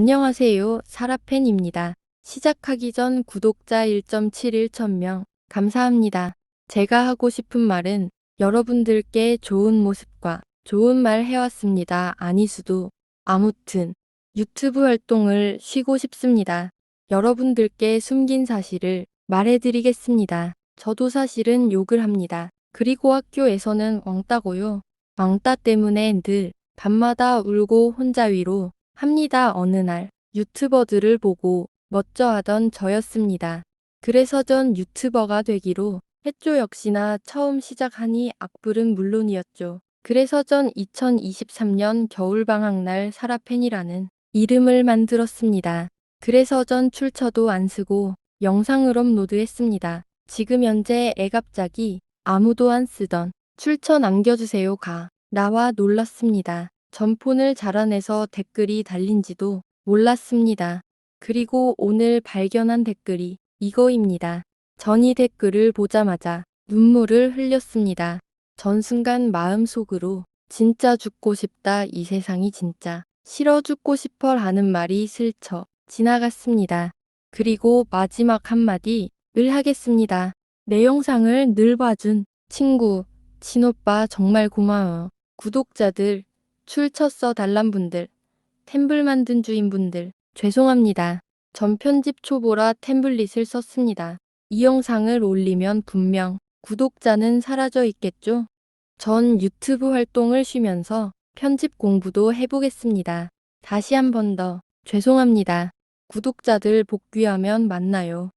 안녕하세요. 사라팬입니다. 시작하기 전 구독자 1.71천명 감사합니다. 제가 하고 싶은 말은 여러분들께 좋은 모습과 좋은 말 해왔습니다. 아니수도 아무튼 유튜브 활동을 쉬고 싶습니다. 여러분들께 숨긴 사실을 말해드리겠습니다. 저도 사실은 욕을 합니다. 그리고 학교에서는 왕따고요. 왕따 때문에 늘 밤마다 울고 혼자 위로 합니다. 어느 날 유튜버들을 보고 멋져하던 저였습니다. 그래서 전 유튜버가 되기로 했죠. 역시나 처음 시작하니 악플은 물론이었죠. 그래서 전 2023년 겨울방학 날 사라팬이라는 이름을 만들었습니다. 그래서 전 출처도 안 쓰고 영상을 업로드했습니다. 지금 현재 애갑자기 아무도 안 쓰던 출처 남겨주세요 가 나와 놀랐습니다. 전폰을 자라내서 댓글이 달린지도 몰랐습니다. 그리고 오늘 발견한 댓글이 이거입니다. 전이 댓글을 보자마자 눈물을 흘렸습니다. 전 순간 마음속으로 진짜 죽고 싶다 이 세상이 진짜 싫어 죽고 싶어 라는 말이 슬쳐 지나갔습니다. 그리고 마지막 한마디 을 하겠습니다. 내 영상을 늘 봐준 친구, 친오빠 정말 고마워요. 구독자들, 출처 써 달란 분들, 템블 만든 주인분들, 죄송합니다. 전 편집 초보라 템블릿을 썼습니다. 이 영상을 올리면 분명 구독자는 사라져 있겠죠? 전 유튜브 활동을 쉬면서 편집 공부도 해보겠습니다. 다시 한 번 더 죄송합니다. 구독자들 복귀하면 만나요.